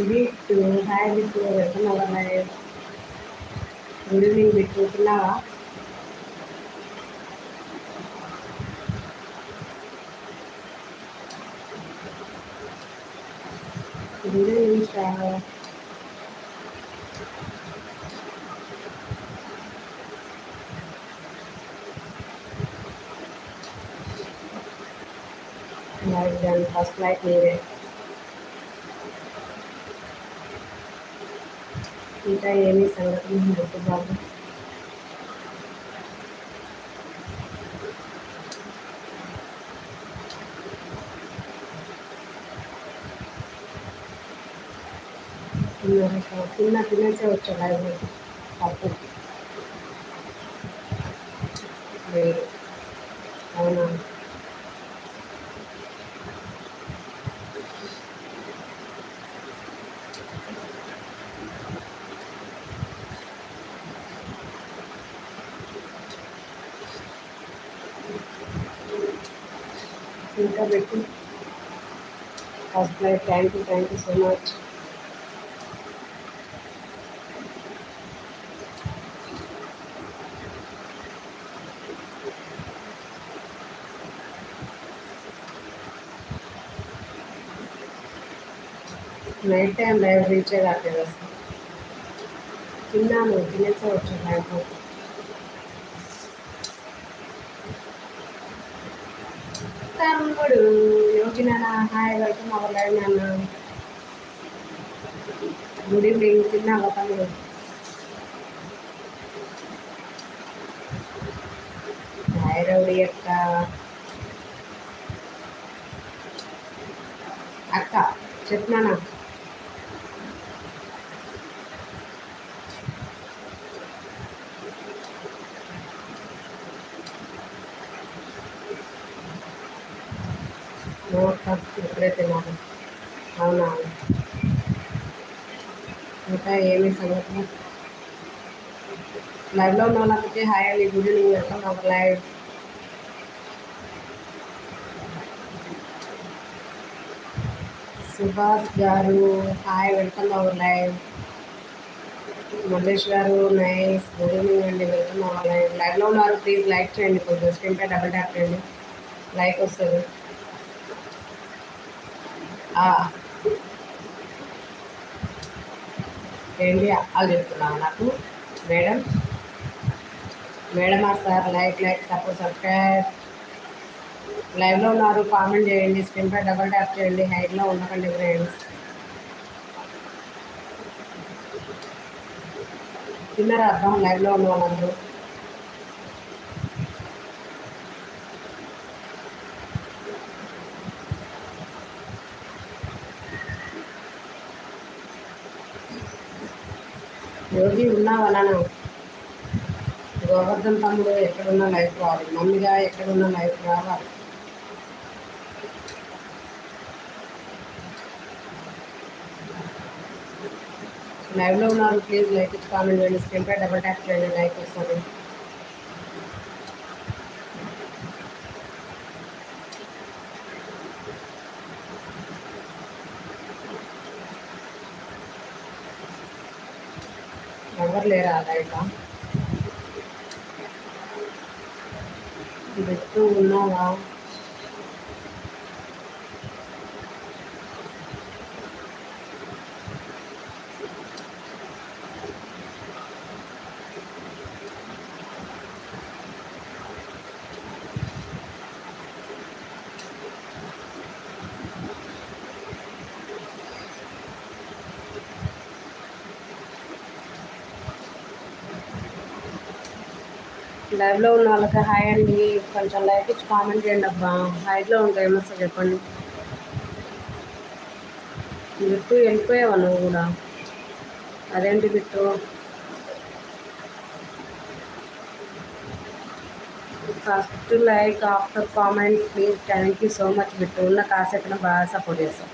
Bit hi bit వెళ్తున్నావా live good evening bit తిన్నావా good evening star live done first like మీరే ఇంకా ఏమి సంగతులు హెల్త్ బాబు తిన్న తినేసే వచ్చా లైవ్ పప్పు లేదు అవునా ఇంకా పెట్టి first life thank you thank you so much night time live reach అయ్యారు అసలు తిన్నాను తినేసే వచ్చాను ఇప్పుడు తమ్ముడు హాయ్ వెల్కమ్ అవర్ లైవ్ నాన్న గుడ్ ఈవినింగ్ తిన్నావా తమ్ముడు? హాయ్ యొక్క అక్క. చెప్తున్నానా చెప్తున్నానా ఇప్పుడే తిన్నాను అవునా ఇంకా ఏమి సంగతి లైవ్లో ఉన్న వాళ్ళకి హాయ్ అండి good evening welcome our live Subhash గారు hi welcome our live Mallesh గారు నైస్ గుడ్ ఈవినింగ్ అండి వెల్కమ్ అవర్ లైవ్ లైవ్లో ఉన్నారు ప్లీజ్ లైక్ చేయండి కొంచెం స్క్రీన్ పై డబల్ ట్యాప్ చేయండి లైక్ వస్తుంది ఏంటి? అప్పాలు చెప్తున్నావు నాకు. Madam. Madam sir like like support subscribe. లైవ్లో ఉన్నారు కామెంట్ చేయండి. స్క్రీన్ పై డబల్ ట్యాప్ చేయండి. హైట్లో ఉండకండి ఫ్రెండ్స్. తిన్నారా అర్థం లైవ్లో ఉన్న వాళ్ళందరూ. యోగి ఉన్నావా గోవర్ధన్ తమ్ముడు ఎక్కడున్న లైఫ్ రావాలి. మమ్మీగా ఎక్కడున్న లైఫ్ రావాలి. లైవ్లో ఉన్నారు ప్లీజ్ లైక్ ఇచ్చి కామెంట్ చేయండి. స్క్రీన్ పై డబల్ ట్యాప్ చేయండి. లైక్ వస్తుంది ఎవరు లేరా లైట్ బిట్టు ఉన్నావా? లైవ్లో ఉన్న వాళ్ళకి హాయ్ అండి. కొంచెం లైక్ ఇచ్చి కామెంట్ చేయండి అబ్బా. హైట్లో ఉంటాయి ఏమొస్తా చెప్పండి. బిట్టు వెళ్ళిపోయావా నువ్వు కూడా? అదేంటి Bittu? First like after comment please thank you so much Bittu. ఉన్న కాసేపు బాగా సపోర్ట్ చేస్తాం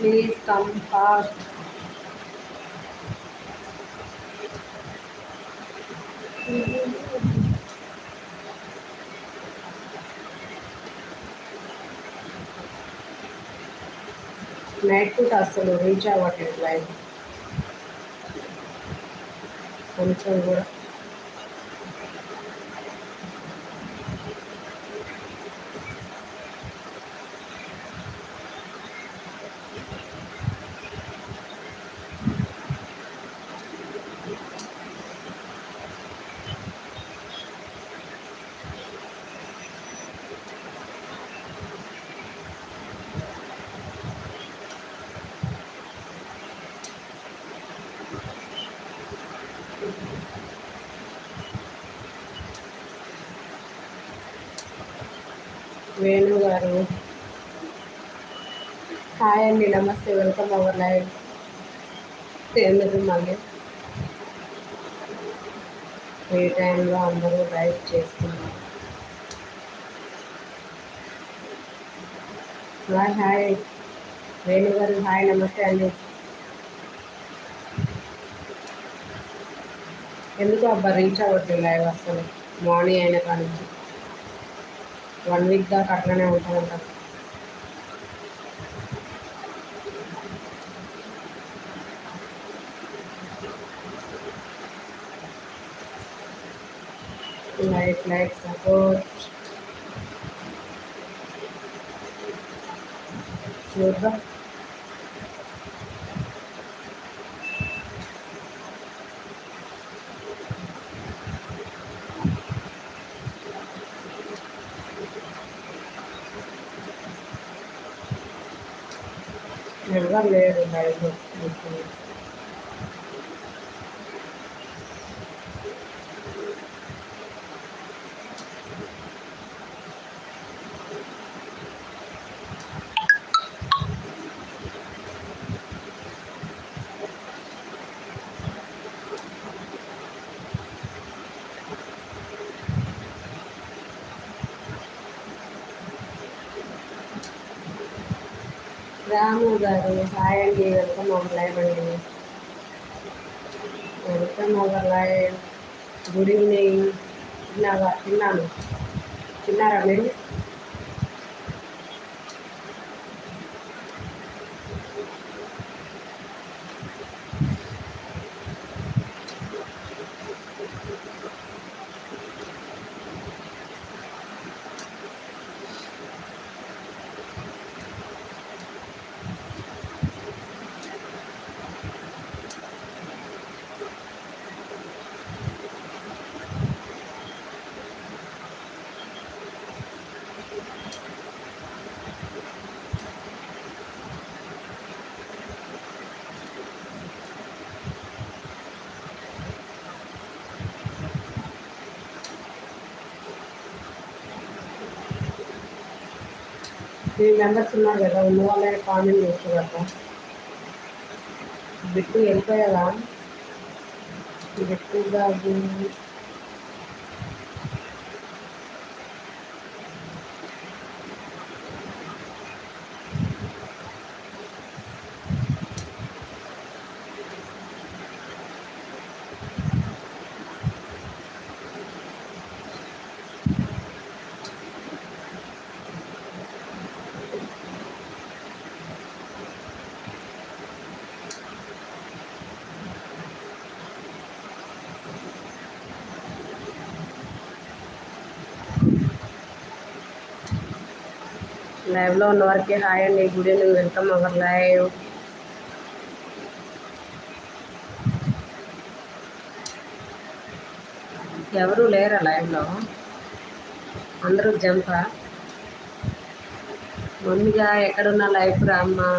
ప్లీజ్ కమ్ ఫాస్ట్ నైట్ పూట అసలు రీచ్ అవ్వట్లేదు లైవ్ కొంచెం కూడా వేణు గారు. హాయ్ అండి నమస్తే వెల్కమ్ అవర్ లైవ్. తేమదు మళ్ళీ. ఏ టైంలో అందరూ లైవ్ చేస్తున్నారు. Hi hi. వేణు గారు హాయ్ నమస్తే అండి. ఎందుకు అబ్బా రీచ్ అవ్వట్లేదు లైవ్ అసలు మార్నింగ్ అయిన కానించి వన్ వీక్ దాకా అట్లనే ఉంటుందంట లైక్ లైక్ సపోర్ట్ చూద్దాం verdad una రాము గారు హాయ్ అండి వెల్కమ్ అవర్ లైవ్ అండి welcome our live good evening తిన్నావా? తిన్నాను. తిన్నారా మీరు? త్రీ మెంబర్స్ ఉన్నారు కదా ఉన్న వాళ్ళే కామెంట్ చేయొచ్చు కదా బిట్టు వెళ్ళిపోయారా? బిట్టు బాబు లైవ్లో ఉన్న వారికి హాయ్ అండి good evening welcome our live ఎవరు లేరా లైవ్లో అందరూ జంపా? ముందుగా ఎక్కడున్న లైఫ్ రామ్మా?